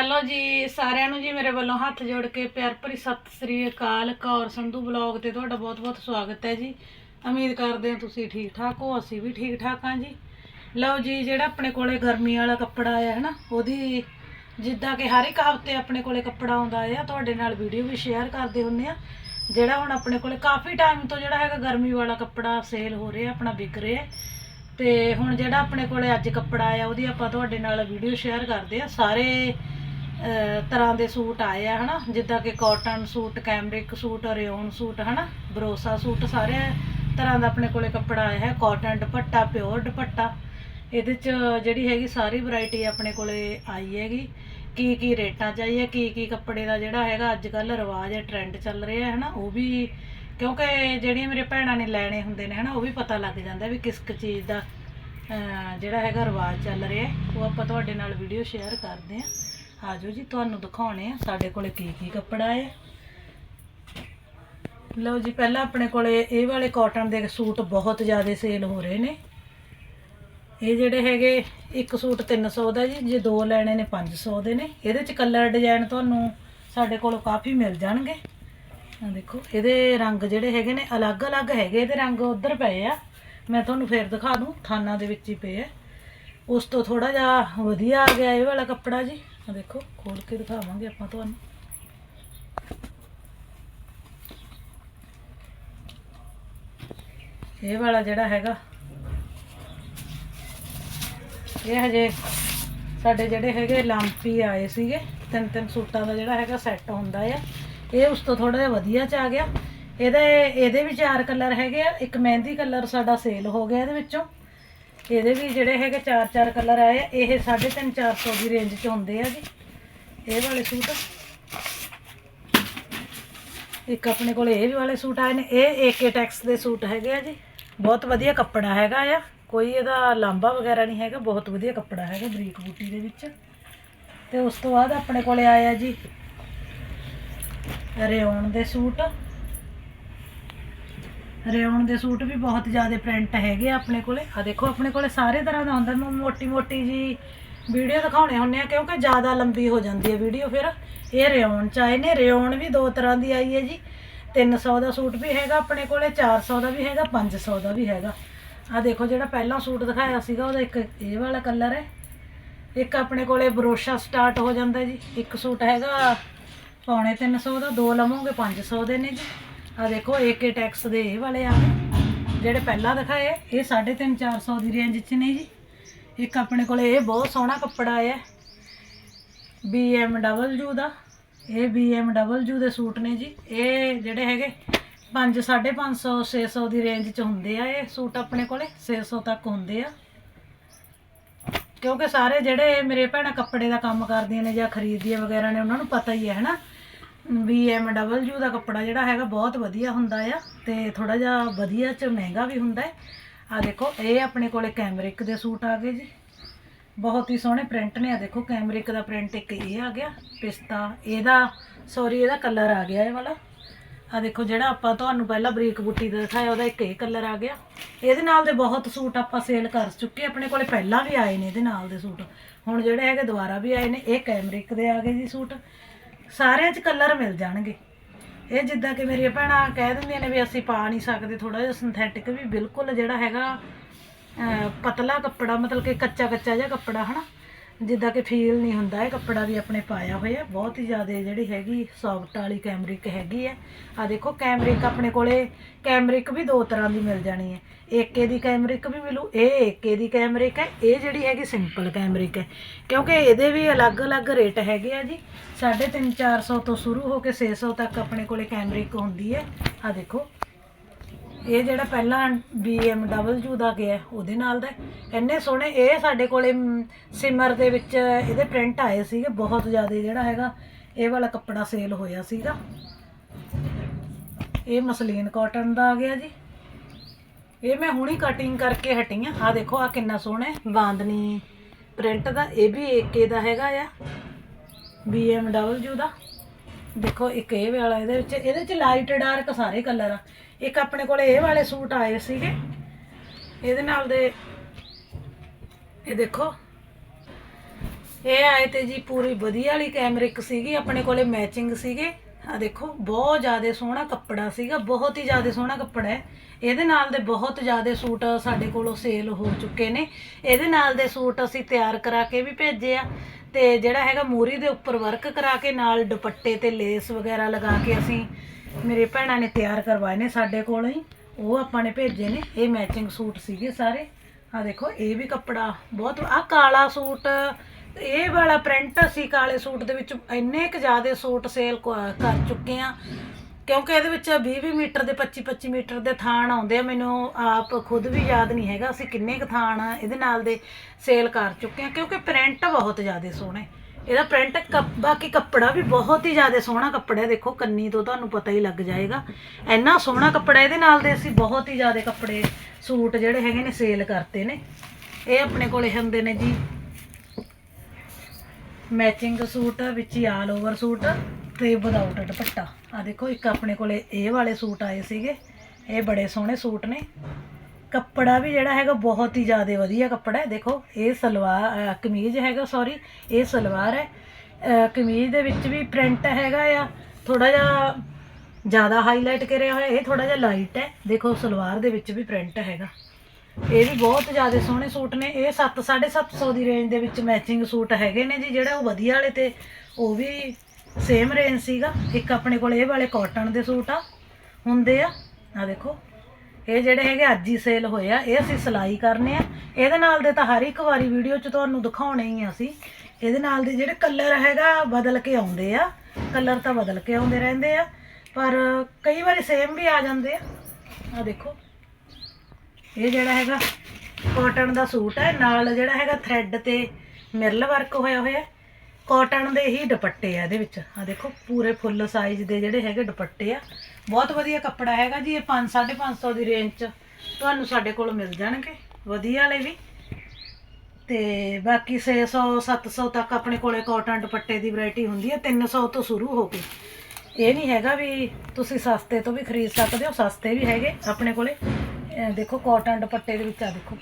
Hello ਜੀ, ਸਾਰਿਆਂ ਨੂੰ ਜੀ ਮੇਰੇ ਵੱਲੋਂ ਹੱਥ ਜੋੜ ਕੇ ਪਿਆਰ ਭਰੀ ਸਤਿ ਸ੍ਰੀ ਅਕਾਲ ਕੌਰ ਸੰਧੂ ਬਲੌਗ ਤੇ ਤੁਹਾਡਾ ਬਹੁਤ-ਬਹੁਤ ਸਵਾਗਤ ਹੈ ਜੀ। ਉਮੀਦ ਕਰਦੇ ਹਾਂ ਤੁਸੀਂ ਠੀਕ ਠਾਕ ਹੋ, ਅਸੀਂ ਵੀ ਠੀਕ ਠਾਕ ਹਾਂ ਜੀ। ਲਓ ਜੀ, ਜਿਹੜਾ ਆਪਣੇ ਕੋਲੇ ਗਰਮੀ ਵਾਲਾ ਕੱਪੜਾ ਆਇਆ ਹੈ ਨਾ, ਉਹਦੀ ਜਿੱਦਾਂ ਕਿ ਹਰ ਇੱਕ ਹਫ਼ਤੇ ਆਪਣੇ ਕੋਲੇ ਕੱਪੜਾ ਆਉਂਦਾ ਆ ਤੁਹਾਡੇ ਨਾਲ ਵੀਡੀਓ ਵੀ ਸ਼ੇਅਰ ਕਰਦੇ ਹੁੰਨੇ ਆ ਜਿਹੜਾ ਹੁਣ ਆਪਣੇ ਕੋਲੇ ਕਾਫੀ ਟਾਈਮ ਤੋਂ ਜਿਹੜਾ ਹੈਗਾ ਗਰਮੀ ਵਾਲਾ ਕੱਪੜਾ ਸੇਲ ਹੋ ਰਿਹਾ, ਆਪਣਾ ਵਿਕ ਰਿਹਾ ਤੇ ਹੁਣ ਜਿਹੜਾ ਆਪਣੇ ਕੋਲੇ ਅੱਜ ਕੱਪੜਾ ਆਇਆ, ਉਹਦੀ ਆਪਾਂ ਤੁਹਾਡੇ ਨਾਲ ਵੀਡੀਓ ਸ਼ੇਅਰ ਕਰਦੇ ਆ ਸਾਰੇ ਤਰ੍ਹਾਂ ਦੇ ਸੂਟ ਆਏ ਆ, ਹਨਾ? ਜਿੱਦਾਂ ਕਿ cotton suit cambric suit rayon suit, ਹਨਾ? ਬਰੋਸਾ ਸੂਟ ਸਾਰੇ ਤਰ੍ਹਾਂ ਦਾ ਆਪਣੇ ਕੋਲੇ ਕੱਪੜਾ ਆਇਆ ਹੈ। Cotton dupatta pure dupatta. ਇਹਦੇ ਚ ਜਿਹੜੀ ਹੈਗੀ ਸਾਰੀ ਵੈਰਾਈਟੀ ਆਪਣੇ ਕੋਲੇ ਆਈ ਹੈਗੀ। ਕੀ ਕੀ ਰੇਟਾਂ ਚਾਹੀਏ ਕੀ ਕੀ ਕੱਪੜੇ ਦਾ ਜਿਹੜਾ ਹੈਗਾ ਅੱਜ ਕੱਲ ਰਿਵਾਜ ਹੈ ਟ੍ਰੈਂਡ ਚੱਲ ਰਿਹਾ ਹੈ, ਹਨਾ? ਉਹ ਵੀ ਕਿਉਂਕਿ ਜਿਹੜੀਆਂ ਮੇਰੇ ਭੈਣਾਂ ਨੇ ਲੈਣੇ ਹੁੰਦੇ ਨੇ, ਹਨਾ? ਉਹ ਵੀ ਪਤਾ ਲੱਗ ਜਾਂਦਾ ਵੀ ਕਿਸ ਕੁ ਚੀਜ਼ ਦਾ ਜਿਹੜਾ ਹੈਗਾ ਰਿਵਾਜ ਚੱਲ ਰਿਹਾ ਉਹ ਆਪਾਂ ਤੁਹਾਡੇ ਨਾਲ ਵੀਡੀਓ ਸ਼ੇਅਰ ਕਰਦੇ ਆਂ ਆਜੋ ਜੀ, ਤੁਹਾਨੂੰ ਦਿਖਾਉਣੇ ਆ ਸਾਡੇ ਕੋਲੇ ਕੀ ਕੀ ਕੱਪੜਾ ਹੈ। ਲਓ ਜੀ, ਪਹਿਲਾਂ ਆਪਣੇ ਕੋਲੇ ਇਹ ਵਾਲੇ ਕਾਟਨ ਦੇ ਸੂਟ ਬਹੁਤ ਜ਼ਿਆਦਾ ਸੇਲ ਹੋ ਰਹੇ ਨੇ। ਇਹ ਜਿਹੜੇ ਹੈਗੇ, ਇੱਕ ਸੂਟ 300 ਦਾ ਜੀ, ਜੇ ਦੋ ਲੈਣੇ ਨੇ 500 ਦੇ ਨੇ। ਇਹਦੇ ਚ ਕਲਰ ਡਿਜ਼ਾਈਨ ਤੁਹਾਨੂੰ ਸਾਡੇ ਕੋਲੋਂ ਕਾਫੀ ਮਿਲ ਜਾਣਗੇ। ਆ ਦੇਖੋ, ਇਹਦੇ ਰੰਗ ਜਿਹੜੇ ਹੈਗੇ ਨੇ ਅਲੱਗ-ਅਲੱਗ ਹੈਗੇ, ਇਹਦੇ ਰੰਗ ਉਧਰ ਪਏ ਆ। ਮੈਂ ਤੁਹਾਨੂੰ ਫੇਰ ਦਿਖਾ ਦੂੰ, ਥਾਨਾ ਦੇ ਵਿੱਚ ਹੀ ਪਏ ਆ। ਉਸ ਤੋਂ ਥੋੜਾ ਜਿਹਾ ਵਧੀਆ ਆ ਗਿਆ ਇਹ ਵਾਲਾ ਕੱਪੜਾ ਜੀ। ਆ ਦੇਖੋ, ਖੋਲ ਕੇ ਦਿਖਾਵਾਂਗੇ ਆਪਾਂ ਤੁਹਾਨੂੰ। ਇਹ ਵਾਲਾ ਜਿਹੜਾ ਹੈਗਾ, ਇਹ ਹਜੇ ਸਾਡੇ ਜਿਹੜੇ ਹੈਗੇ ਲਾਂਪੀ ਆਏ ਸੀਗੇ, ਤਿੰਨ ਤਿੰਨ ਸੂਟਾਂ ਦਾ ਜਿਹੜਾ ਹੈਗਾ ਸੈੱਟ ਹੁੰਦਾ ਆ। ਇਹ ਉਸ ਤੋਂ ਥੋੜਾ ਜਿਹਾ ਵਧੀਆ ਚ ਆ ਗਿਆ। ਇਹਦੇ ਇਹਦੇ ਵੀ ਚਾਰ ਕਲਰ ਹੈਗੇ ਆ, ਇੱਕ ਮਹਿੰਦੀ ਕਲਰ ਸਾਡਾ ਸੇਲ ਹੋ ਗਿਆ ਇਹਦੇ ਵਿੱਚੋਂ। ਇਹਦੇ ਵੀ ਜਿਹੜੇ ਹੈਗੇ ਚਾਰ ਚਾਰ ਕਲਰ ਆਏ ਆ, ਇਹ 3.5 400 ਦੀ ਰੇਂਜ ਚ ਹੁੰਦੇ ਆ ਜੀ। ਇਹ ਵਾਲੇ ਸੂਟ। ਇੱਕ ਆਪਣੇ ਕੋਲ ਇਹ ਵੀ ਵਾਲੇ ਸੂਟ ਆਏ ਨੇ, ਇਹ ਏਕੇ ਟੈਕਸ ਦੇ ਸੂਟ ਹੈਗੇ ਆ ਜੀ। ਬਹੁਤ ਵਧੀਆ ਕੱਪੜਾ ਹੈਗਾ ਆ। ਕੋਈ ਇਹਦਾ ਲਾਂਬਾ ਵਗੈਰਾ ਨਹੀਂ ਹੈਗਾ, ਬਹੁਤ ਵਧੀਆ ਕੱਪੜਾ ਹੈਗਾ ਬਰੀਕ ਬੂਟੀ ਦੇ ਵਿੱਚ। ਤੇ ਉਸ ਤੋਂ ਬਾਅਦ ਆਪਣੇ ਕੋਲੇ ਆਇਆ ਜੀ, ਰਿਓਨ ਦੇ ਸੂਟ। ਰਿਓਨ ਦੇ ਸੂਟ ਵੀ ਬਹੁਤ ਜ਼ਿਆਦਾ ਪ੍ਰਿੰਟ ਹੈਗੇ ਆ ਆਪਣੇ ਕੋਲੇ। ਆ ਦੇਖੋ, ਆਪਣੇ ਕੋਲੇ ਸਾਰੇ ਤਰ੍ਹਾਂ ਦਾ ਹੁੰਦਾ। ਮੈਂ ਮੋਟੀ ਮੋਟੀ ਜੀ ਵੀਡੀਓ ਦਿਖਾਉਣੇ ਹੁੰਨੇ ਆ, ਕਿਉਂਕਿ ਜ਼ਿਆਦਾ ਲੰਬੀ ਹੋ ਜਾਂਦੀ ਹੈ ਵੀਡੀਓ ਫਿਰ। ਇਹ ਰਿਓਨ ਚ ਆਏ ਨੇ। ਰਿਓਨ ਵੀ ਦੋ ਤਰ੍ਹਾਂ ਦੀ ਆਈ ਹੈ ਜੀ। 300 ਦਾ ਸੂਟ ਵੀ ਹੈਗਾ ਆਪਣੇ ਕੋਲੇ 400 ਦਾ ਵੀ ਹੈਗਾ 500 ਦਾ ਵੀ ਹੈਗਾ। ਆ ਦੇਖੋ, ਜਿਹੜਾ ਪਹਿਲਾਂ ਸੂਟ ਦਿਖਾਇਆ ਸੀਗਾ, ਉਹਦਾ ਇੱਕ ਇਹ ਵਾਲਾ ਕਲਰ ਹੈ। ਇੱਕ ਆਪਣੇ ਕੋਲੇ ਬਰੋਸ਼ਾ ਸਟਾਰਟ ਹੋ ਜਾਂਦਾ ਜੀ। ਇੱਕ ਸੂਟ ਹੈਗਾ, ਪੌਣੇ 300 ਦਾ, ਦੋ ਲਵੋਗੇ 500 ਦੇ ਨੇ ਜੀ। ਆ ਦੇਖੋ ਏਕੇ ਟੈਕਸ ਦੇ ਇਹ ਵਾਲੇ ਆ ਜਿਹੜੇ ਪਹਿਲਾਂ ਦਿਖਾਏ, ਇਹ 350 400 ਦੀ ਰੇਂਜ 'ਚ ਨੇ ਜੀ। ਇੱਕ ਆਪਣੇ ਕੋਲ ਇਹ ਬਹੁਤ ਸੋਹਣਾ ਕੱਪੜਾ ਆਇਆ BMW ਦਾ। ਇਹ BMW ਦੇ ਸੂਟ ਨੇ ਜੀ। ਇਹ ਜਿਹੜੇ ਹੈਗੇ 5 550 600 ਦੀ ਰੇਂਜ 'ਚ ਹੁੰਦੇ ਆ ਇਹ ਸੂਟ ਆਪਣੇ ਕੋਲੇ। 600 ਤੱਕ ਹੁੰਦੇ ਆ। ਕਿਉਂਕਿ ਸਾਰੇ ਜਿਹੜੇ ਮੇਰੇ ਭੈਣਾਂ ਕੱਪੜੇ ਦਾ ਕੰਮ ਕਰਦੀਆਂ ਨੇ ਜਾਂ ਖਰੀਦਦੀਆਂ ਵਗੈਰਾ ਨੇ, ਉਹਨਾਂ ਨੂੰ ਪਤਾ ਹੀ ਹੈ, ਹਨਾ? BMW ਦਾ ਕੱਪੜਾ ਜਿਹੜਾ ਹੈਗਾ ਬਹੁਤ ਵਧੀਆ ਹੁੰਦਾ ਆ ਤੇ ਥੋੜਾ ਜਿਹਾ ਵਧੀਆ ਚ ਮਹਿੰਗਾ ਵੀ ਹੁੰਦਾ ਹੈ। ਆ ਦੇਖੋ, ਇਹ ਆਪਣੇ ਕੋਲੇ ਕੈਮਰਿਕ ਦੇ ਸੂਟ ਆ ਗਏ ਜੀ। ਬਹੁਤ ਹੀ ਸੋਹਣੇ ਪ੍ਰਿੰਟ ਨੇ ਆ ਦੇਖੋ, ਕੈਮਰਿਕ ਦਾ ਪ੍ਰਿੰਟ ਇੱਕ ਇਹ ਆ ਗਿਆ, ਪਿਸਤਾ, ਇਹਦਾ ਸੌਰੀ ਇਹਦਾ ਕਲਰ ਆ ਗਿਆ ਇਹ ਵਾਲਾ। ਆ ਦੇਖੋ, ਜਿਹੜਾ ਆਪਾਂ ਤੁਹਾਨੂੰ ਪਹਿਲਾਂ ਬਰੀਕ ਬੁੱਟੀ ਦਾ ਦਿਖਾਇਆ, ਉਹਦਾ ਇੱਕ ਇਹ ਕਲਰ ਆ ਗਿਆ। ਇਹਦੇ ਨਾਲ ਦੇ ਬਹੁਤ ਸੂਟ ਆਪਾਂ ਸੇਲ ਕਰ ਚੁੱਕੇ, ਆਪਣੇ ਕੋਲੇ ਪਹਿਲਾਂ ਵੀ ਆਏ ਨੇ ਇਹਦੇ ਨਾਲ ਦੇ ਸੂਟ। ਹੁਣ ਜਿਹੜੇ ਹੈਗੇ ਦੁਬਾਰਾ ਵੀ ਆਏ ਨੇ, ਇਹ ਕੈਮਰਿਕ ਦੇ ਆ ਗਏ ਜੀ ਸੂਟ। ਸਾਰਿਆਂ 'ਚ ਕਲਰ ਮਿਲ ਜਾਣਗੇ। ਇਹ ਜਿੱਦਾਂ ਕਿ ਮੇਰੀਆਂ ਭੈਣਾਂ ਕਹਿ ਦਿੰਦੀਆਂ ਨੇ ਵੀ ਅਸੀਂ ਪਾ ਨਹੀਂ ਸਕਦੇ ਥੋੜਾ ਜਿਹਾ ਸਿੰਥੈਟਿਕ ਵੀ ਬਿਲਕੁਲ ਜਿਹੜਾ ਹੈਗਾ ਅਹ, ਪਤਲਾ ਕੱਪੜਾ ਮਤਲਬ ਕਿ ਕੱਚਾ ਕੱਚਾ ਜਿਹਾ ਕੱਪੜਾ ਹਨਾ? ਜਿੱਦਾਂ ਕਿ ਫੀਲ ਨਹੀਂ ਹੁੰਦਾ, ਇਹ ਕੱਪੜਾ ਵੀ ਆਪਣੇ ਪਾਇਆ ਹੋਇਆ, ਬਹੁਤ ਹੀ ਜ਼ਿਆਦਾ ਜਿਹੜੀ ਹੈਗੀ ਸੌਫਟ ਵਾਲੀ ਕੈਮਰਿਕ ਹੈਗੀ ਹੈ। ਆ ਦੇਖੋ ਕੈਮਰਿਕ ਆਪਣੇ ਕੋਲੇ ਕੈਮਰਿਕ ਵੀ ਦੋ ਤਰ੍ਹਾਂ ਦੀ ਮਿਲ ਜਾਣੀ ਹੈ। ਏਕੇ ਦੀ ਕੈਮਰਿਕ ਵੀ ਮਿਲੂ, ਇਹ ਏਕੇ ਦੀ ਕੈਮਰਿਕ ਹੈ, ਇਹ ਜਿਹੜੀ ਹੈਗੀ ਸਿੰਪਲ ਕੈਮਰਿਕ ਹੈ। ਕਿਉਂਕਿ ਇਹਦੇ ਵੀ ਅਲੱਗ-ਅਲੱਗ ਰੇਟ ਹੈਗੇ ਆ ਜੀ। 350 400 ਤੋਂ ਸ਼ੁਰੂ ਹੋ ਕੇ 600 ਤੱਕ ਆਪਣੇ ਕੋਲੇ ਕੈਮਰਿਕ ਹੁੰਦੀ ਹੈ। ਆ ਦੇਖੋ ਇਹ ਜਿਹੜਾ ਪਹਿਲਾਂ BMW ਦਾ ਗਿਆ, ਉਹਦੇ ਨਾਲ ਦਾ। ਇੰਨੇ ਸੋਹਣੇ, ਇਹ ਸਾਡੇ ਕੋਲੇ ਸਿਮਰ ਦੇ ਵਿੱਚ ਇਹਦੇ ਪ੍ਰਿੰਟ ਆਏ ਸੀਗੇ, ਬਹੁਤ ਜ਼ਿਆਦਾ ਜਿਹੜਾ ਹੈਗਾ, ਇਹ ਵਾਲਾ ਕੱਪੜਾ ਸੇਲ ਹੋਇਆ ਸੀਗਾ। ਇਹ ਮਸਲੀਨ ਕਾਟਨ ਦਾ ਆ ਗਿਆ ਜੀ। ਇਹ ਮੈਂ ਹੁਣੀ ਕਟਿੰਗ ਕਰਕੇ ਹਟੀ ਆ। ਆ ਦੇਖੋ ਆ ਕਿੰਨਾ ਸੋਹਣਾ ਬਾਂਦਨੀ ਪ੍ਰਿੰਟ ਦਾ, ਇਹ ਵੀ ਏਕੇ ਦਾ ਹੈਗਾ ਆ BMW ਦਾ। ਦੇਖੋ, ਇੱਕ ਇਹ ਵਾਲਾ, ਇਹਦੇ ਵਿੱਚ, ਇਹਦੇ ਚ ਲਾਈਟ ਡਾਰਕ ਸਾਰੇ ਕਲਰ ਆ। ਇੱਕ ਆਪਣੇ ਕੋਲ ਇਹ ਵਾਲੇ ਸੂਟ ਆਏ ਸੀਗੇ। ਇਹਦੇ ਨਾਲ ਦੇ, ਇਹ ਦੇਖੋ। ਇਹ ਆਏ ਤੇ ਜੀ ਪੂਰੀ ਵਧੀਆ ਵਾਲੀ ਕੈਮਰਿਕ ਸੀਗੀ, ਆਪਣੇ ਕੋਲੇ ਮੈਚਿੰਗ ਸੀਗੇ। ਆ ਦੇਖੋ, ਬਹੁਤ ਜ਼ਿਆਦਾ ਸੋਹਣਾ ਕੱਪੜਾ ਸੀਗਾ, ਬਹੁਤ ਹੀ ਜ਼ਿਆਦਾ ਸੋਹਣਾ ਕੱਪੜਾ ਹੈ। ਇਹਦੇ ਨਾਲ ਦੇ ਬਹੁਤ ਜ਼ਿਆਦਾ ਸੂਟ ਸਾਡੇ ਕੋਲੋਂ ਸੇਲ ਹੋ ਚੁੱਕੇ ਨੇ। ਇਹਦੇ ਨਾਲ ਦੇ ਸੂਟ ਅਸੀਂ ਤਿਆਰ ਕਰਾ ਕੇ ਵੀ ਭੇਜੇ ਆ। ਤੇ ਜਿਹੜਾ ਹੈਗਾ ਮੂਰੀ ਦੇ ਉੱਪਰ ਵਰਕ ਕਰਾ ਕੇ ਨਾਲ ਦੁਪੱਟੇ ਤੇ ਲੇਸ ਵਗੈਰਾ ਲਗਾ ਕੇ ਅਸੀਂ ਮੇਰੇ ਭੈਣਾਂ ਨੇ ਤਿਆਰ ਕਰਵਾਏ ਨੇ ਸਾਡੇ ਕੋਲੋਂ ਹੀ। ਉਹ ਆਪਾਂ ਨੇ ਭੇਜੇ ਨੇ। ਇਹ ਮੈਚਿੰਗ ਸੂਟ ਸੀਗੇ ਸਾਰੇ। ਆ ਦੇਖੋ, ਇਹ ਵੀ ਕੱਪੜਾ ਬਹੁਤ ਆ ਕਾਲਾ ਸੂਟ ਇਹ ਵਾਲਾ ਪ੍ਰਿੰਟ ਅਸੀਂ ਕਾਲੇ ਸੂਟ ਦੇ ਵਿੱਚ ਇੰਨੇ ਕੁ ਜ਼ਿਆਦਾ ਸੂਟ ਸੇਲ ਕਰ ਚੁੱਕੇ ਆ ਕਿਉਂਕਿ ਇਹਦੇ ਵਿੱਚ 20-20 ਮੀਟਰ ਦੇ 25-25 ਮੀਟਰ ਦੇ ਥਾਣ ਆਉਂਦੇ ਆ। ਮੈਨੂੰ ਆਪ ਖੁਦ ਵੀ ਯਾਦ ਨਹੀਂ ਹੈਗਾ ਅਸੀਂ ਕਿੰਨੇ ਕੁ ਥਾਣ ਇਹਦੇ ਨਾਲ ਦੇ ਸੇਲ ਕਰ ਚੁੱਕੇ ਆ, ਕਿਉਂਕਿ ਪ੍ਰਿੰਟ ਬਹੁਤ ਜ਼ਿਆਦਾ ਸੋਹਣੇ। ਇਹਦਾ ਪ੍ਰਿੰਟ ਬਾਕੀ ਕੱਪੜਾ ਵੀ ਬਹੁਤ ਹੀ ਜ਼ਿਆਦਾ ਸੋਹਣਾ ਕੱਪੜਾ ਹੈ। ਦੇਖੋ, ਕੰਨੀ ਤੋਂ ਤੁਹਾਨੂੰ ਪਤਾ ਹੀ ਲੱਗ ਜਾਏਗਾ। ਇੰਨਾ ਸੋਹਣਾ ਕੱਪੜਾ ਇਹਦੇ ਨਾਲ ਦੇ ਅਸੀਂ ਬਹੁਤ ਹੀ ਜ਼ਿਆਦਾ ਕੱਪੜੇ, ਸੂਟ ਜਿਹੜੇ ਹੈਗੇ ਨੇ ਸੇਲ ਕਰਤੇ ਨੇ। ਇਹ ਆਪਣੇ ਕੋਲੇ ਹੁੰਦੇ ਨੇ ਜੀ। ਮੈਚਿੰਗ ਸੂਟ, ਵਿੱਚ ਹੀ ਆਲ ਓਵਰ ਸੂਟ। ਤੇ ਵਿਦਆਊਟ ਦੁਪੱਟਾ ਆ ਦੇਖੋ, ਇੱਕ ਆਪਣੇ ਕੋਲੇ ਇਹ ਵਾਲੇ ਸੂਟ ਆਏ ਸੀਗੇ। ਇਹ ਬੜੇ ਸੋਹਣੇ ਸੂਟ ਨੇ। ਕੱਪੜਾ ਵੀ ਜਿਹੜਾ ਹੈਗਾ ਬਹੁਤ ਹੀ ਜ਼ਿਆਦਾ ਵਧੀਆ ਕੱਪੜਾ ਹੈ। ਦੇਖੋ, ਇਹ ਸਲਵਾਰ ਕਮੀਜ਼ ਹੈਗਾ ਸੌਰੀ ਇਹ ਸਲਵਾਰ ਹੈ। ਕਮੀਜ਼ ਦੇ ਵਿੱਚ ਵੀ ਪ੍ਰਿੰਟ ਹੈਗਾ ਆ। ਥੋੜਾ ਜਿਹਾ ਜ਼ਿਆਦਾ ਹਾਈਲਾਈਟ ਕਰਿਆ ਹੋਇਆ, ਇਹ ਥੋੜਾ ਜਿਹਾ ਲਾਈਟ ਹੈ। ਦੇਖੋ, ਸਲਵਾਰ ਦੇ ਵਿੱਚ ਵੀ ਪ੍ਰਿੰਟ ਹੈਗਾ। ਇਹ ਵੀ ਬਹੁਤ ਜ਼ਿਆਦਾ ਸੋਹਣੇ ਸੂਟ ਨੇ। ਇਹ 7 750 ਦੀ ਰੇਂਜ ਦੇ ਵਿੱਚ ਮੈਚਿੰਗ ਸੂਟ ਹੈਗੇ ਨੇ ਜੀ, ਜਿਹੜਾ ਉਹ ਵਧੀਆ ਵਾਲੇ ਤੇ ਉਹ ਵੀ ਸੇਮ ਰੇਂਜ ਸੀਗਾ। ਇੱਕ ਆਪਣੇ ਕੋਲ ਇਹ ਵਾਲੇ ਕਾਟਨ ਦੇ ਸੂਟ ਆ, ਹੁੰਦੇ ਆ। ਆ ਦੇਖੋ, ਇਹ ਜਿਹੜੇ ਹੈਗੇ ਅੱਜ ਹੀ ਸੇਲ ਹੋਏ ਆ, ਇਹ ਅਸੀਂ ਸਿਲਾਈ ਕਰਨੇ ਆ। ਇਹਦੇ ਨਾਲ ਦੇ ਤਾਂ ਹਰ ਇੱਕ ਵਾਰੀ ਵੀਡੀਓ 'ਚ ਤੁਹਾਨੂੰ ਦਿਖਾਉਣੇ ਹੀ ਆ ਅਸੀਂ। ਇਹਦੇ ਨਾਲ ਦੇ ਜਿਹੜੇ ਕਲਰ ਹੈਗਾ, ਬਦਲ ਕੇ ਆਉਂਦੇ ਆ। ਕਲਰ ਤਾਂ ਬਦਲ ਕੇ ਆਉਂਦੇ ਰਹਿੰਦੇ ਆ, ਪਰ ਕਈ ਵਾਰੀ ਸੇਮ ਵੀ ਆ ਜਾਂਦੇ ਆ। ਆ ਦੇਖੋ, ਇਹ ਜਿਹੜਾ ਹੈਗਾ ਕਾਟਨ ਦਾ ਸੂਟ ਹੈ ਨਾਲ ਜਿਹੜਾ ਹੈਗਾ ਥ੍ਰੈਡ ਤੇ ਮਿਰਲ ਵਰਕ ਹੋਇਆ ਹੋਇਆ। ਕਾਟਨ ਦੇ ਹੀ ਦੁਪੱਟੇ ਆ ਇਹਦੇ ਵਿੱਚ। ਆ ਦੇਖੋ, ਪੂਰੇ ਫੁੱਲ ਸਾਈਜ਼ ਦੇ ਜਿਹੜੇ ਹੈਗੇ ਦੁਪੱਟੇ ਆ। ਬਹੁਤ ਵਧੀਆ ਕੱਪੜਾ ਹੈਗਾ ਜੀ, ਇਹ 5 550 ਦੀ ਰੇਂਜ 'ਚ। ਤੁਹਾਨੂੰ ਸਾਡੇ ਕੋਲ ਮਿਲ ਜਾਣਗੇ, ਵਧੀਆ ਵਾਲੇ ਵੀ। ਤੇ ਬਾਕੀ 600 700 ਤੱਕ ਆਪਣੇ ਕੋਲੇ ਕਾਟਨ ਦੁਪੱਟੇ ਦੀ ਵੈਰਾਈਟੀ ਹੁੰਦੀ ਹੈ 300 ਤੋਂ ਸ਼ੁਰੂ ਹੋ ਕੇ। ਇਹ ਨਹੀਂ ਹੈਗਾ ਵੀ ਤੁਸੀਂ ਸਸਤੇ ਤੋਂ ਵੀ ਖਰੀਦ ਸਕਦੇ ਹੋ, ਸਸਤੇ ਵੀ ਹੈਗੇ ਆਪਣੇ ਕੋਲੇ। ਦੇਖੋ ਕਾਟਨ ਦੁਪੱਟੇ ਦੇ ਵਿੱਚ ਆ ਦੇਖੋ।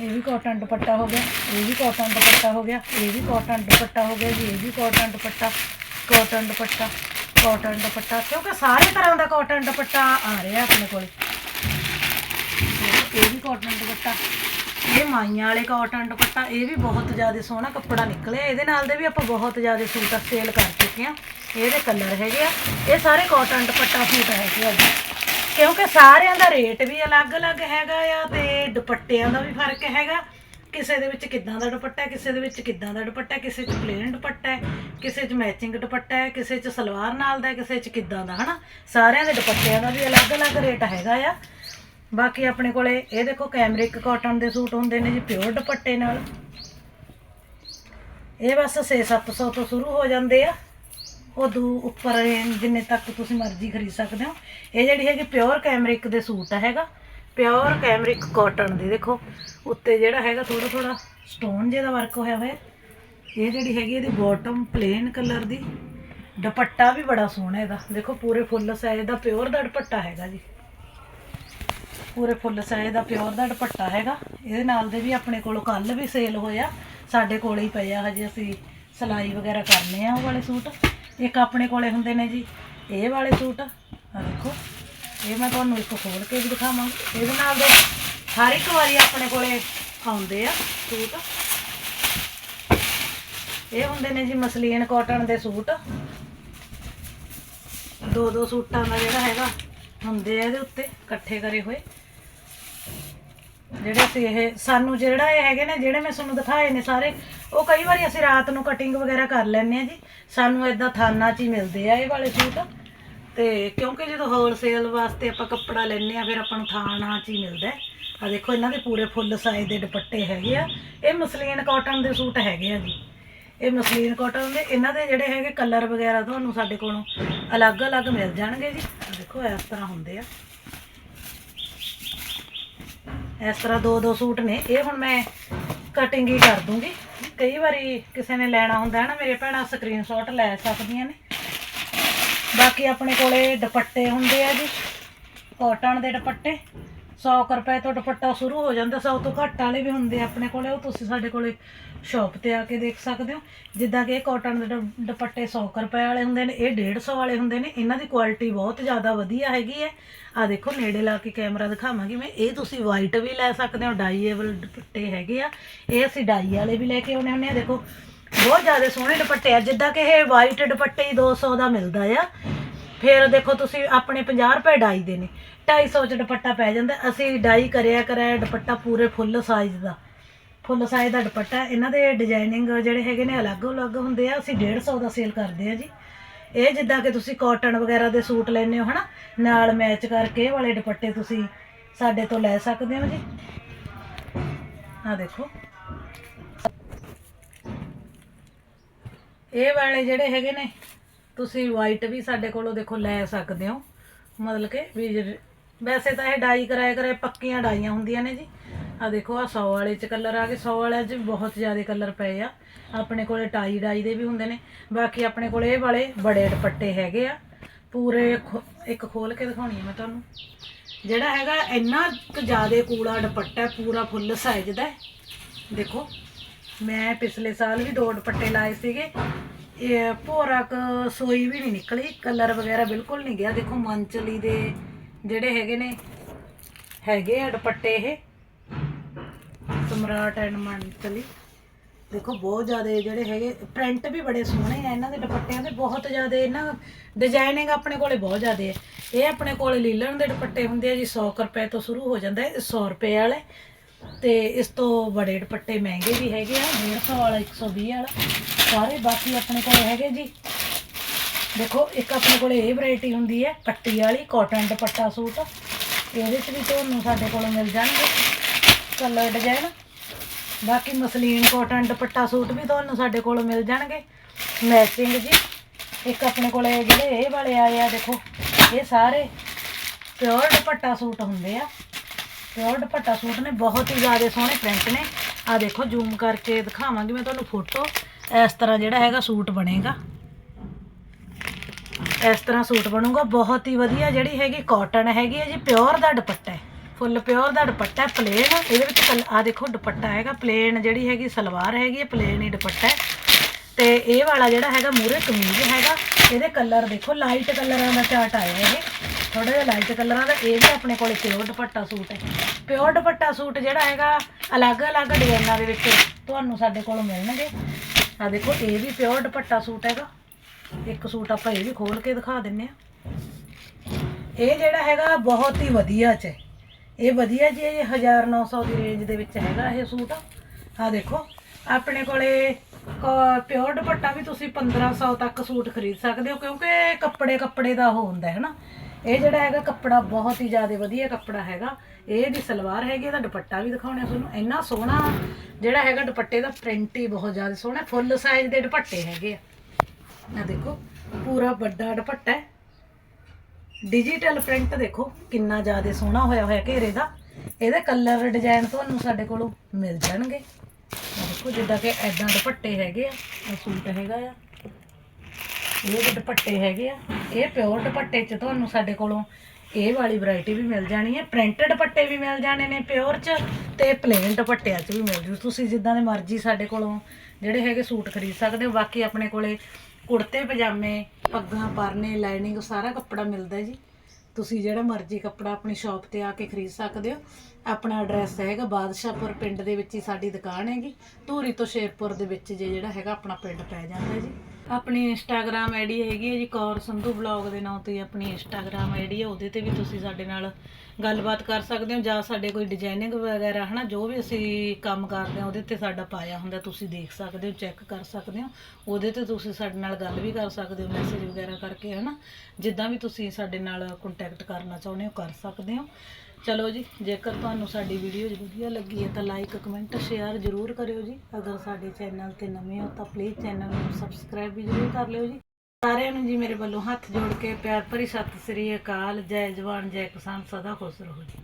ਇਹ ਵੀ ਕਾਟਨ ਦੁਪੱਟਾ ਹੋ ਗਿਆ, ਇਹ ਵੀ ਕਾਟਨ ਦੁਪੱਟਾ ਹੋ ਗਿਆ, ਇਹ ਵੀ ਕਾਟਨ ਦੁਪੱਟਾ ਹੋ ਗਿਆ ਜੀ, ਇਹ ਵੀ cotton dupatta cotton dupatta cotton dupatta, ਕਿਉਂਕਿ ਸਾਰੇ ਤਰ੍ਹਾਂ ਦਾ ਕਾਟਨ ਦੁਪੱਟਾ ਆ ਰਿਹਾ ਆਪਣੇ ਕੋਲ। ਇਹ ਵੀ ਕਾਟਨ ਦੁਪੱਟਾ, ਇਹ ਮਾਈਆਂ ਵਾਲੇ ਕਾਟਨ ਦੁਪੱਟਾ, ਇਹ ਵੀ ਬਹੁਤ ਜ਼ਿਆਦਾ ਸੋਹਣਾ ਕੱਪੜਾ ਨਿਕਲਿਆ, ਇਹਦੇ ਨਾਲ ਦੇ ਵੀ ਆਪਾਂ ਬਹੁਤ ਜ਼ਿਆਦਾ ਸੂਟ ਸੇਲ ਕਰ ਚੁੱਕੇ ਆ। ਇਹਦੇ ਕਲਰ ਹੈਗੇ ਆ, ਇਹ ਸਾਰੇ ਕਾਟਨ ਦੁਪੱਟਾ ਸੂਟ ਹੈਗੇ ਆ ਜੀ। ਕਿਉਂਕਿ ਸਾਰਿਆਂ ਦਾ ਰੇਟ ਵੀ ਅਲੱਗ-ਅਲੱਗ ਹੈਗਾ ਆ ਤੇ ਦੁਪੱਟਿਆਂ ਦਾ ਵੀ ਫ਼ਰਕ ਹੈਗਾ। ਕਿਸੇ ਦੇ ਵਿੱਚ ਕਿੱਦਾਂ ਦਾ ਦੁਪੱਟਾ ਹੈ ਕਿਸੇ ਦੇ ਵਿੱਚ ਕਿੱਦਾਂ ਦਾ ਦੁਪੱਟਾ ਹੈ ਕਿਸੇ 'ਚ ਪਲੇਨ ਦੁਪੱਟਾ ਹੈ ਕਿਸੇ 'ਚ ਮੈਚਿੰਗ ਦੁਪੱਟਾ ਹੈ ਕਿਸੇ 'ਚ ਸਲਵਾਰ ਨਾਲ ਦਾ ਹੈ, ਕਿਸੇ 'ਚ ਕਿੱਦਾਂ ਦਾ ਹਨਾ? ਸਾਰਿਆਂ ਦੇ ਦੁਪੱਟਿਆਂ ਦਾ ਵੀ ਅਲੱਗ-ਅਲੱਗ ਰੇਟ ਹੈਗਾ ਆ। ਬਾਕੀ ਆਪਣੇ ਕੋਲੇ ਇਹ ਦੇਖੋ ਕੈਮਰਿਕ ਕਾਟਨ ਦੇ ਸੂਟ ਹੁੰਦੇ ਨੇ ਜੀ ਪਿਓਰ ਦੁਪੱਟੇ ਨਾਲ। ਇਹ ਬਸ 6-700 ਤੋਂ ਸ਼ੁਰੂ ਹੋ ਜਾਂਦੇ ਆ। ਉਦੋਂ ਉੱਪਰ ਜਿੰਨੇ ਤੱਕ ਤੁਸੀਂ ਮਰਜ਼ੀ ਖਰੀਦ ਸਕਦੇ ਹੋ। ਇਹ ਜਿਹੜੀ ਹੈਗੀ ਪਿਓਰ ਕੈਮਰਿਕ ਦੇ ਸੂਟ ਹੈਗਾ। ਪਿਓਰ ਕੈਮਰਿਕ ਕਾਟਨ ਦੇ ਦੇਖੋ, ਉੱਤੇ ਜਿਹੜਾ ਹੈਗਾ ਥੋੜਾ ਥੋੜਾ ਸਟੋਨ ਜਿਹਦਾ ਵਰਕ ਹੋਇਆ ਹੋਇਆ। ਇਹ ਜਿਹੜੀ ਹੈਗੀ ਇਹਦੀ ਬਾਟਮ ਪਲੇਨ ਕਲਰ ਦੀ। ਦੁਪੱਟਾ ਵੀ ਬੜਾ ਸੋਹਣਾ ਇਹਦਾ। ਦੇਖੋ ਪੂਰੇ ਫੁੱਲ ਸਾਈਜ਼ ਦਾ ਪਿਓਰ ਦਾ ਦੁਪੱਟਾ ਹੈਗਾ ਜੀ। ਪੂਰੇ ਫੁੱਲ ਸਾਈਜ਼ ਦਾ ਪਿਓਰ ਦਾ ਦੁਪੱਟਾ ਹੈਗਾ। ਇਹਦੇ ਨਾਲ ਦੇ ਵੀ ਆਪਣੇ ਕੋਲੋਂ ਕੱਲ ਵੀ ਸੇਲ ਹੋਇਆ। ਸਾਡੇ ਕੋਲ ਹੀ ਪਏ ਆ ਹਜੇ ਅਸੀਂ ਸਿਲਾਈ ਵਗੈਰਾ ਕਰਨੇ ਆ ਉਹ ਵਾਲੇ ਸੂਟ। ਇੱਕ ਆਪਣੇ ਕੋਲੇ ਹੁੰਦੇ ਨੇ ਜੀ। ਇਹ ਵਾਲੇ ਸੂਟ ਆ ਦੇਖੋ, ਇਹ ਮੈਂ ਤੁਹਾਨੂੰ ਇੱਕ ਖੋਲ ਕੇ ਵੀ ਦਿਖਾਵਾਂਗੀ ਇਹਦੇ ਨਾਲ ਦੇ ਹਰ ਇੱਕ ਵਾਰੀ ਆਪਣੇ ਕੋਲੇ ਆਉਂਦੇ ਆ ਸੂਟ। ਇਹ ਹੁੰਦੇ ਨੇ ਜੀ ਮਸਲੀਨ ਕਾਟਨ ਦੇ ਸੂਟ। ਦੋ ਦੋ ਸੂਟਾਂ ਦਾ ਜਿਹੜਾ ਹੈਗਾ, ਹੁੰਦੇ ਆ ਇਹਦੇ ਉੱਤੇ, ਇਕੱਠੇ ਕਰੇ ਹੋਏ। ਜਿਹੜੇ ਅਸੀਂ ਇਹ ਸਾਨੂੰ ਜਿਹੜਾ ਇਹ ਹੈਗੇ ਨੇ, ਜਿਹੜੇ ਮੈਂ ਤੁਹਾਨੂੰ ਦਿਖਾਏ ਨੇ ਸਾਰੇ ਉਹ ਕਈ ਵਾਰੀ ਅਸੀਂ ਰਾਤ ਨੂੰ ਕਟਿੰਗ ਵਗੈਰਾ ਕਰ ਲੈਂਦੇ ਆ ਜੀ। ਸਾਨੂੰ ਇਦਾਂ ਥਾਨਾਂ 'ਚ ਹੀ ਮਿਲਦੇ ਆ ਇਹ ਵਾਲੇ ਸੂਟ। ਤੇ ਕਿਉਂਕਿ ਜਦੋਂ ਹੋਲਸੇਲ ਵਾਸਤੇ ਆਪਾਂ ਕੱਪੜਾ ਲੈਂਦੇ ਆ ਫਿਰ ਆਪਾਂ ਨੂੰ ਥਾਨਾਂ 'ਚ ਹੀ ਮਿਲਦਾ ਆ ਦੇਖੋ, ਇਹਨਾਂ ਦੇ ਪੂਰੇ ਫੁੱਲ ਸਾਈਜ਼ ਦੇ ਦੁਪੱਟੇ ਹੈਗੇ ਆ। ਇਹ ਮਸਲੀਨ ਕਾਟਨ ਦੇ ਸੂਟ ਹੈਗੇ ਆ ਜੀ। ਇਹ ਮਸਲੀਨ ਕਾਟਨ ਦੇ, ਇਹਨਾਂ ਦੇ ਜਿਹੜੇ ਹੈਗੇ ਕਲਰ ਵਗੈਰਾ ਤੁਹਾਨੂੰ ਸਾਡੇ ਕੋਲੋਂ ਅਲੱਗ-ਅਲੱਗ ਮਿਲ ਜਾਣਗੇ ਜੀ। ਦੇਖੋ, ਇਸ ਤਰ੍ਹਾਂ ਹੁੰਦੇ ਆ। ਇਸ ਤਰ੍ਹਾਂ ਦੋ ਦੋ ਸੂਟ ਨੇ। ਇਹ ਹੁਣ ਮੈਂ ਕਟਿੰਗ ਹੀ ਕਰ ਦੂੰਗੀ। ਕਈ ਵਾਰੀ ਕਿਸੇ ਨੇ ਲੈਣਾ ਹੁੰਦਾ ਹੈ ਨਾ, ਮੇਰੇ ਭੈਣਾਂ ਸਕਰੀਨਸ਼ਾਟ ਲੈ ਸਕਦੀਆਂ ਨੇ। ਬਾਕੀ ਆਪਣੇ ਕੋਲੇ ਦੁਪੱਟੇ ਹੁੰਦੇ ਆ ਜੀ ਕਾਟਨ ਦੇ ਦੁਪੱਟੇ। 100 ਕੁ ਰੁਪਏ ਤੋਂ ਦੁਪੱਟਾ ਸ਼ੁਰੂ ਹੋ ਜਾਂਦਾ 100 ਤੋਂ ਘੱਟ ਵਾਲੇ ਵੀ ਹੁੰਦੇ ਆ ਆਪਣੇ ਕੋਲੇ, ਉਹ ਤੁਸੀਂ ਸਾਡੇ ਕੋਲੇ ਸ਼ਾਪ ਤੇ ਆ ਕੇ ਦੇਖ ਸਕਦੇ ਹੋ। ਜਿੱਦਾਂ ਕਿ ਇਹ ਕਾਟਨ ਦੇ ਦੁ- ਦੁਪੱਟੇ 100 ਕੁ ਰੁਪਏ ਵਾਲੇ ਹੁੰਦੇ ਨੇ, ਇਹ 150 ਵਾਲੇ ਹੁੰਦੇ ਨੇ, ਇਹਨਾਂ ਦੀ ਕੁਆਲਿਟੀ ਬਹੁਤ ਜ਼ਿਆਦਾ ਵਧੀਆ ਹੈਗੀ ਹੈ। ਆ ਦੇਖੋ, ਨੇੜੇ ਲਾ ਕੇ ਕੈਮਰਾ ਦਿਖਾਵਾਂਗੀ ਮੈਂ, ਇਹ ਤੁਸੀਂ ਵਾਈਟ ਵੀ ਲੈ ਸਕਦੇ ਹੋ ਡਾਈਏਬਲ ਦੁਪੱਟੇ ਹੈਗੇ ਆ, ਇਹ ਅਸੀਂ ਡਾਈ ਵਾਲੇ ਵੀ ਲੈ ਕੇ ਆਉਣੇ ਹੁੰਦੇ ਆ। ਦੇਖੋ, ਬਹੁਤ ਜ਼ਿਆਦਾ ਸੋਹਣੇ ਦੁਪੱਟੇ ਆ, ਜਿੱਦਾਂ ਕਿ ਇਹ ਵਾਈਟ ਦੁਪੱਟੇ ਹੀ 200 ਦਾ ਮਿਲਦਾ ਆ। ਫਿਰ ਦੇਖੋ, ਤੁਸੀਂ ਆਪਣੇ 50 ਰੁਪਏ ਡਾਈ ਦੇ ਨੇ 250 ਚ ਦੁਪੱਟਾ ਪੈ ਜਾਂਦਾ। ਅਸੀਂ ਡਾਈ ਕਰਿਆ ਕਰਿਆ ਦੁਪੱਟਾ ਪੂਰੇ ਫੁੱਲ ਸਾਈਜ਼ ਦਾ। ਫੁੱਲ ਸਾਈਜ਼ ਦਾ ਦੁਪੱਟਾ। ਇਹਨਾਂ ਦੇ ਡਿਜ਼ਾਈਨਿੰਗ ਜਿਹੜੇ ਹੈਗੇ ਨੇ ਅਲੱਗ-ਅਲੱਗ ਹੁੰਦੇ ਆ। ਅਸੀਂ 150 ਦਾ ਸੇਲ ਕਰਦੇ ਆ ਜੀ। ਇਹ ਜਿੱਦਾਂ ਕਿ ਤੁਸੀਂ ਕਾਟਨ ਵਗੈਰਾ ਦੇ ਸੂਟ ਲੈਣੇ ਹੋ, ਹਨਾ? ਨਾਲ ਮੈਚ ਕਰਕੇ ਇਹ ਵਾਲੇ ਦੁਪੱਟੇ ਤੁਸੀਂ ਸਾਡੇ ਤੋਂ ਲੈ ਸਕਦੇ ਹੋ ਜੀ। ਆ ਦੇਖੋ। ਇਹ ਵਾਲੇ ਜਿਹੜੇ ਹੈਗੇ ਨੇ, ਤੁਸੀਂ ਵਾਈਟ ਵੀ ਸਾਡੇ ਕੋਲੋਂ ਦੇਖੋ ਲੈ ਸਕਦੇ ਹੋ। ਮਤਲਬ ਕਿ ਵੀ ਜਿਹੜੇ- ਵੈਸੇ ਤਾਂ ਇਹ ਡਾਈ ਕਰਾਏ ਕਰਾਏ ਪੱਕੀਆਂ ਡਾਈਆਂ ਹੁੰਦੀਆਂ ਨੇ ਜੀ। ਆ ਦੇਖੋ ਆ 100 ਵਾਲੇ ਚ ਕਲਰ ਆ ਗਏ। 100 ਵਾਲਿਆਂ ਚ ਵੀ ਬਹੁਤ ਜ਼ਿਆਦਾ ਕਲਰ ਪਏ ਆ। ਆਪਣੇ ਕੋਲੇ ਟਾਈ ਡਾਈ ਦੇ ਵੀ ਹੁੰਦੇ ਨੇ। ਬਾਕੀ ਆਪਣੇ ਕੋਲੇ ਇਹ ਵਾਲੇ ਬੜੇ ਦੁਪੱਟੇ ਹੈਗੇ ਆ। ਪੂਰੇ ਖੋ- ਇੱਕ ਖੋਲ ਕੇ ਦਿਖਾਉਣੀ ਆ ਮੈਂ ਤੁਹਾਨੂੰ। ਜਿਹੜਾ ਹੈਗਾ, ਇੰਨਾ ਕੁ ਜ਼ਿਆਦਾ ਕੂੜਾ ਦੁਪੱਟਾ ਪੂਰਾ ਫੁੱਲ ਸਾਈਜ਼ ਦਾ ਦੇਖੋ, ਮੈਂ ਪਿਛਲੇ ਸਾਲ ਵੀ ਦੋ ਦੁਪੱਟੇ ਲਾਏ ਸੀਗੇ। ਇਹ ਭੋਰਾ ਕ ਸੋਈ ਵੀ ਨਹੀਂ ਨਿਕਲੀ ਕਲਰ ਵਗੈਰਾ ਬਿਲਕੁਲ ਨਹੀਂ ਗਿਆ। ਦੇਖੋ, ਮੰਚਲੀ ਦੇ ਜਿਹੜੇ ਹੈਗੇ ਨੇ, ਹੈਗੇ ਆ ਦੁਪੱਟੇ ਇਹ। ਸਮਰਾਟ ਐਂਡ ਮੰਤਲੀ ਦੇਖੋ, ਬਹੁਤ ਜ਼ਿਆਦਾ ਜਿਹੜੇ ਹੈਗੇ ਪ੍ਰਿੰਟ ਵੀ ਬੜੇ ਸੋਹਣੇ ਆ ਇਹਨਾਂ ਦੇ ਦੁਪੱਟਿਆਂ ਦੇ, ਬਹੁਤ ਜ਼ਿਆਦਾ ਇਹਨਾਂ ਡਿਜ਼ਾਈਨਿੰਗ ਆਪਣੇ ਕੋਲੇ ਬਹੁਤ ਜ਼ਿਆਦਾ ਹੈ। ਇਹ ਆਪਣੇ ਕੋਲੇ ਲੀਲਣ ਦੇ ਦੁਪੱਟੇ ਹੁੰਦੇ ਆ ਜੀ 100 ਕੁ ਰੁਪਏ ਤੋਂ ਸ਼ੁਰੂ ਹੋ ਜਾਂਦਾ ਹੈ ਇਹ 100 ਰੁਪਏ ਵਾਲੇ। ਤੇ ਇਸ ਤੋਂ ਬੜੇ ਦੁਪੱਟੇ ਮਹਿੰਗੇ ਵੀ ਹੈਗੇ ਆ 150 ਵਾਲਾ 120 ਵਾਲਾ। ਸਾਰੇ ਬਾਕੀ ਆਪਣੇ ਕੋਲ ਹੈਗੇ ਜੀ। ਦੇਖੋ, ਇੱਕ ਆਪਣੇ ਕੋਲ ਇਹ ਵੈਰਾਈਟੀ ਹੁੰਦੀ ਹੈ, ਪੱਟੀ ਵਾਲੀ ਕਾਟਨ ਦੁਪੱਟਾ ਸੂਟ। ਇਹਦੇ 'ਚ ਵੀ ਤੁਹਾਨੂੰ ਸਾਡੇ ਕੋਲ ਮਿਲ ਜਾਣਗੇ ਕਲਰ ਡਿਜ਼ਾਈਨ ਬਾਕੀ ਮਸਲੀਨ ਕਾਟਨ ਦੁਪੱਟਾ ਸੂਟ ਵੀ ਤੁਹਾਨੂੰ ਸਾਡੇ ਕੋਲ ਮਿਲ ਜਾਣਗੇ। ਮੈਚਿੰਗ ਜੀ। ਇੱਕ ਆਪਣੇ ਕੋਲ ਜਿਹੜੇ ਇਹ ਵਾਲੇ ਆਏ ਆ, ਦੇਖੋ, ਇਹ ਸਾਰੇ ਪਿਓਰ ਦੁਪੱਟਾ ਸੂਟ ਹੁੰਦੇ ਆ। ਪਿਓਰ ਦੁਪੱਟਾ ਸੂਟ ਨੇ, ਬਹੁਤ ਹੀ ਜ਼ਿਆਦਾ ਸੋਹਣੇ ਪ੍ਰਿੰਟ ਨੇ। ਆ ਦੇਖੋ ਜ਼ੂਮ ਕਰਕੇ ਦਿਖਾਵਾਂਗੀ ਮੈਂ ਤੁਹਾਨੂੰ ਫੋਟੋ ਇਸ ਤਰ੍ਹਾਂ ਜਿਹੜਾ ਹੈਗਾ ਸੂਟ ਬਣੇਗਾ। ਇਸ ਤਰ੍ਹਾਂ ਸੂਟ ਬਣੂਗਾ, ਬਹੁਤ ਹੀ ਵਧੀਆ ਜਿਹੜੀ ਹੈਗੀ ਕਾਟਨ ਹੈਗੀ ਹੈ ਜੀ ਪਿਓਰ ਦਾ ਦੁਪੱਟਾ ਹੈ ਫੁੱਲ ਪਿਓਰ ਦਾ ਦੁਪੱਟਾ ਪਲੇਨ ਇਹਦੇ ਵਿੱਚ ਆ ਦੇਖੋ ਦੁਪੱਟਾ ਹੈਗਾ ਪਲੇਨ ਜਿਹੜੀ ਹੈਗੀ ਸਲਵਾਰ ਹੈਗੀ ਹੈ ਪਲੇਨ ਹੀ ਦੁਪੱਟਾ ਹੈ। ਤੇ ਇਹ ਵਾਲਾ ਜਿਹੜਾ ਹੈਗਾ ਮੂਰੇ ਕਮੀਜ਼ ਹੈਗਾ, ਇਹਦੇ ਕਲਰ ਦੇਖੋ ਲਾਈਟ ਕਲਰਾਂ ਦਾ ਚਾਟ ਆਇਆ ਇਹ ਥੋੜਾ ਜਿਹਾ ਲਾਈਟ ਕਲਰਾਂ ਦਾ, ਇਹ ਵੀ ਆਪਣੇ ਕੋਲੇ ਪਿਓਰ ਦੁਪੱਟਾ ਸੂਟ ਹੈ। ਪਿਓਰ ਦੁਪੱਟਾ ਸੂਟ ਜਿਹੜਾ ਹੈਗਾ, ਅਲੱਗ-ਅਲੱਗ ਡਿਜ਼ਾਈਨਾਂ ਦੇ ਵਿੱਚ ਤੁਹਾਨੂੰ ਸਾਡੇ ਕੋਲ ਮਿਲਣਗੇ। ਆ ਦੇਖੋ, ਇਹ ਵੀ ਪਿਓਰ ਦੁਪੱਟਾ ਸੂਟ ਹੈਗਾ। ਇੱਕ ਸੂਟ ਆਪਾਂ ਇਹ ਵੀ ਖੋਲ ਕੇ ਦਿਖਾ ਦਿੰਨੇ ਆ ਇਹ ਜਿਹੜਾ ਹੈਗਾ ਬਹੁਤ ਹੀ ਵਧੀਆ ਚ ਇਹ ਵਧੀਆ ਜੀ, ਇਹ 1900 ਦੀ ਰੇਂਜ ਦੇ ਵਿੱਚ ਹੈਗਾ ਇਹ ਸੂਟ। ਆ ਦੇਖੋ, ਆਪਣੇ ਕੋਲੇ ਪਿਓਰ ਦੁਪੱਟਾ ਵੀ ਤੁਸੀਂ 1500 ਤੱਕ ਸੂਟ ਖਰੀਦ ਸਕਦੇ ਹੋ, ਕਿਉਂਕਿ ਕੱਪੜੇ ਕੱਪੜੇ ਦਾ ਉਹ ਹੁੰਦਾ ਹੈ ਨਾ। ਇਹ ਜਿਹੜਾ ਹੈਗਾ ਕੱਪੜਾ ਬਹੁਤ ਹੀ ਜ਼ਿਆਦਾ ਵਧੀਆ ਕੱਪੜਾ ਹੈਗਾ। ਇਹ ਦੀ ਸਲਵਾਰ ਹੈਗੀ, ਇਹਦਾ ਦੁਪੱਟਾ ਵੀ ਦਿਖਾਉਣਾ ਤੁਹਾਨੂੰ। ਇੰਨਾ ਸੋਹਣਾ ਜਿਹੜਾ ਹੈਗਾ ਦੁਪੱਟੇ ਦਾ ਪ੍ਰਿੰਟ ਹੀ ਬਹੁਤ ਜ਼ਿਆਦਾ ਸੋਹਣਾ ਫੁੱਲ ਸਾਈਜ਼ ਦੇ ਦੁਪੱਟੇ ਹੈਗੇ ਆ। ਆ ਦੇਖੋ, ਪੂਰਾ ਵੱਡਾ ਦੁਪੱਟਾ ਹੈ। ਡਿਜੀਟਲ ਪ੍ਰਿੰਟ ਦੇਖੋ, ਕਿੰਨਾ ਜ਼ਿਆਦਾ ਸੋਹਣਾ ਹੋਇਆ ਹੋਇਆ ਘੇਰੇ ਦਾ। ਇਹਦੇ ਕਲਰ ਡਿਜ਼ਾਈਨ ਤੁਹਾਨੂੰ ਸਾਡੇ ਕੋਲੋਂ ਮਿਲ ਜਾਣਗੇ। ਦੇਖੋ, ਜਿੱਦਾਂ ਕਿ ਐਦਾਂ ਦੁਪੱਟੇ ਹੈਗੇ ਆ, ਇਹ ਸੂਟ ਹੈਗਾ ਆ। ਇਹ ਦੁਪੱਟੇ ਹੈਗੇ ਆ, ਇਹ ਪਿਓਰ ਦੁਪੱਟੇ ਚ ਤੁਹਾਨੂੰ ਸਾਡੇ ਕੋਲੋਂ ਇਹ ਵਾਲੀ ਵੈਰਾਈਟੀ ਵੀ ਮਿਲ ਜਾਣੀ ਹੈ। ਪ੍ਰਿੰਟਡ ਦੁਪੱਟੇ ਵੀ ਮਿਲ ਜਾਣੇ ਨੇ ਪਿਓਰ ਚ ਤੇ ਪਲੇਨ ਦੁਪੱਟਿਆਂ ਚ ਵੀ ਮਿਲ ਜੂ। ਤੁਸੀਂ ਜਿੱਦਾਂ ਦੇ ਮਰਜ਼ੀ ਸਾਡੇ ਕੋਲੋਂ ਜਿਹੜੇ ਹੈਗੇ ਸੂਟ ਖਰੀਦ ਸਕਦੇ ਹੋ। ਬਾਕੀ ਆਪਣੇ ਕੋਲੇ ਕੁੜਤੇ, ਪਜਾਮੇ, ਪੱਗਾਂ, ਪਰਨੇ, ਲਾਈਨਿੰਗ ਸਾਰਾ ਕੱਪੜਾ ਮਿਲਦਾ ਜੀ। ਤੁਸੀਂ ਜਿਹੜਾ ਮਰਜ਼ੀ ਕੱਪੜਾ ਆਪਣੀ ਸ਼ਾਪ ਤੇ ਆ ਕੇ ਖਰੀਦ ਸਕਦੇ ਹੋ। ਆਪਣਾ ਐਡਰੈਸ ਹੈਗਾ ਬਾਦਸ਼ਾਹਪੁਰ ਪਿੰਡ ਦੇ ਵਿੱਚ ਹੀ ਸਾਡੀ ਦੁਕਾਨ ਹੈਗੀ। ਧੂਰੀ ਤੋਂ ਸ਼ੇਰਪੁਰ ਦੇ ਵਿੱਚ ਜੇ ਜਿਹੜਾ ਹੈਗਾ ਆਪਣਾ ਪਿੰਡ ਪੈ ਜਾਂਦਾ ਜੀ। ਆਪਣੀ ਇੰਸਟਾਗ੍ਰam ਆਈਡੀ ਹੈਗੀ ਹੈ ਜੀ, ਕੌਰ ਸੰਧੂ ਬਲੌਗ ਦੇ ਨਾਂ ਤੇ ਆਪਣੀ ਇੰਸਟਾਗ੍ਰam ਆਈਡੀ ਹੈ, ਉਹਦੇ ਤੇ ਵੀ ਤੁਸੀਂ ਸਾਡੇ ਨਾਲ ਗੱਲਬਾਤ ਕਰ ਸਕਦੇ ਹੋ, ਜਾਂ ਸਾਡੇ ਕੋਈ ਡਿਜ਼ਾਈਨਿੰਗ ਵਗੈਰਾ, ਹਨਾ, ਜੋ ਵੀ ਅਸੀਂ ਕੰਮ ਕਰਦੇ ਹਾਂ, ਉਹਦੇ ਤੇ ਸਾਡਾ ਪਾਇਆ ਹੁੰਦਾ, ਤੁਸੀਂ ਦੇਖ ਸਕਦੇ ਹੋ ਚੈੱਕ ਕਰ ਸਕਦੇ ਹੋ, ਉਹਦੇ ਤੇ ਤੁਸੀਂ ਸਾਡੇ ਨਾਲ ਗੱਲ ਵੀ ਕਰ ਸਕਦੇ ਹੋ ਮੈਸੇਜ ਵਗੈਰਾ ਕਰਕੇ, ਹਨਾ, ਜਿੱਦਾਂ ਵੀ ਤੁਸੀਂ ਸਾਡੇ ਨਾਲ ਕੰਟੈਕਟ ਕਰਨਾ ਚਾਹੁੰਦੇ ਹੋ, ਕਰ ਸਕਦੇ ਹੋ। ਚਲੋ ਜੀ, ਜੇਕਰ ਤੁਹਾਨੂੰ ਸਾਡੀ ਵੀਡੀਓ ਵਧੀਆ ਲੱਗੀ ਹੈ ਤਾਂ ਲਾਈਕ ਕਮੈਂਟ ਸ਼ੇਅਰ ਜ਼ਰੂਰ ਕਰਿਓ ਜੀ। ਅਗਰ ਸਾਡੇ ਚੈਨਲ ਤੇ ਨਵੇਂ ਹੋ ਤਾਂ ਪਲੀਜ਼ ਚੈਨਲ ਨੂੰ ਸਬਸਕ੍ਰਾਈਬ ਵੀ ਜ਼ਰੂਰ ਕਰ ਲਿਓ ਜੀ। ਸਾਰਿਆਂ ਨੂੰ ਜੀ ਮੇਰੇ ਵੱਲੋਂ ਹੱਥ ਜੋੜ ਕੇ ਪਿਆਰ ਭਰੀ ਸਤਿ ਸ੍ਰੀ ਅਕਾਲ। ਜੈ ਜਵਾਨ, ਜੈ ਕਿਸਾਨ, ਸਦਾ ਖੁਸ਼ ਰਹੋ ਜੀ।